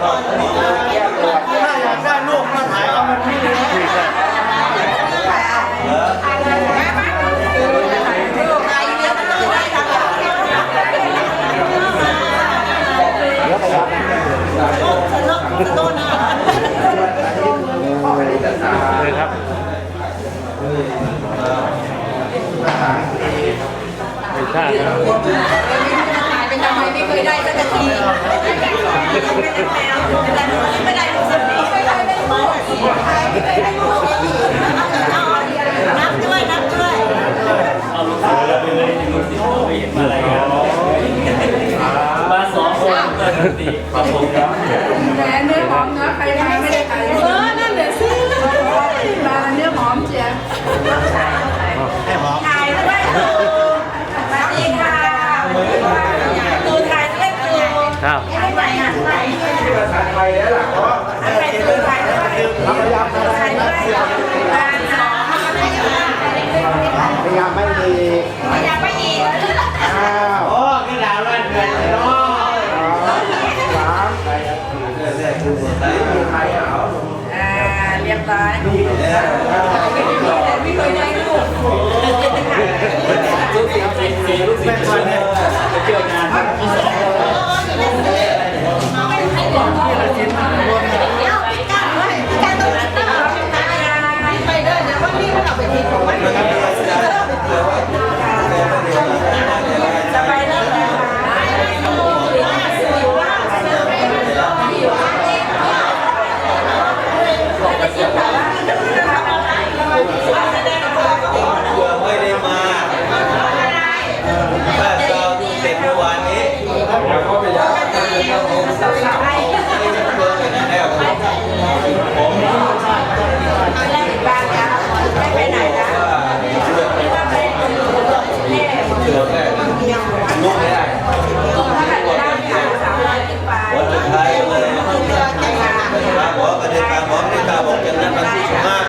อยากได้ลูกมาถ่ายเอามันนี่เลยครับไม่ใช่ครับ เป็นทำไมไม่เคยได้สัก ม่ได้ลูกสิบปีไม่ได้ไม่ได้ไม่ได้ลูกนับด้วยนับด้วยมาสองคนก็ดีขอบคุณครับ แหมเนื้อหอมเนื้อใครทานไม่ได้ใคร ยอ่าพยายามไม่มีอยากไปอีกอ้าวโอ้กระดาษวันเกิดเนาะสามอ่าเรียบร้อยไม่ ว่าพี่มันเอาไปทิ้งของมัน